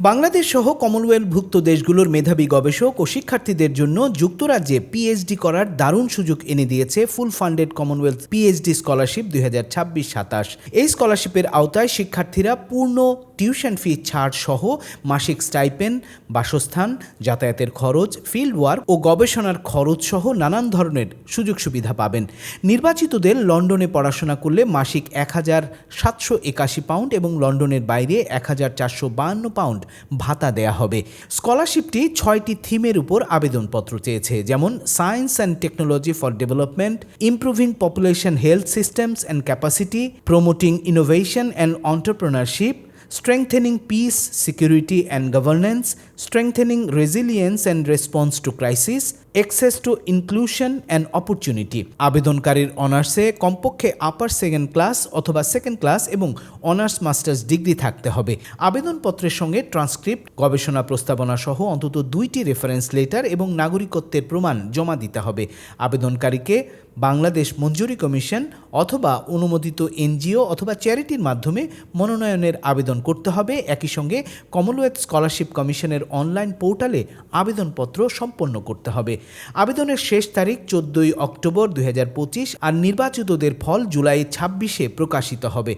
বাংলাদেশ সহ কমনওয়েলথভুক্ত দেশগুলোর মেধাবী গবেষক ও শিক্ষার্থীদের জন্য যুক্তরাজ্যে পিএইচডি করার দারুণ সুযোগ এনে দিয়েছে full funded Commonwealth PhD scholarship দুই হাজার ছাব্বিশ সাতাশ। এই স্কলারশিপের আওতায় শিক্ষার্থীরা পূর্ণ টিউশন ফি ছাড় সহ মাসিক স্টাইপেন, বাসস্থান, যাতায়াতের খরচ, ফিল্ড ওয়ার্ক ও গবেষণার খরচ সহ নানান ধরনের সুযোগ সুবিধা পাবেন। নির্বাচিতদের লন্ডনে পড়াশোনা করলে মাসিক এক হাজার সাতশো একাশি পাউন্ড এবং লন্ডনের বাইরে এক হাজার চারশো বাহান্ন পাউন্ড ভাতা দেয়া হবে। স্কলারশিপটি ছয়টি থিমের উপর আবেদনপত্র চেয়েছে যেমন science and technology for development improving population health systems and capacity promoting innovation and entrepreneurship strengthening peace security and governance, strengthening resilience and response to crisis, access to inclusion and opportunity আবেদনকারীর অনার্সে কমপক্ষে upper second class অথবা second class এবং honours masters degree থাকতে হবে। আবেদনপত্রের সঙ্গে transcript গবেষণা প্রস্তাবনা সহ অন্তত দুইটি রেফারেন্স লেটার এবং নাগরিকত্বের প্রমাণ জমা দিতে হবে। আবেদনকারীকে বাংলাদেশ মঞ্জুরি কমিশন অথবা অনুমোদিত এনজিও অথবা চ্যারিটির মাধ্যমে মনোনয়নের আবেদন করতে হবে। একই সঙ্গে কমনওয়েলথ স্কলারশিপ কমিশনের অনলাইন পোর্টালে আবেদনপত্র সম্পন্ন করতে হবে। আবেদনের শেষ তারিখ চোদ্দই অক্টোবর দুই হাজার পঁচিশ আর নির্বাচিতদের ফল জুলাই ছাব্বিশে প্রকাশিত হবে।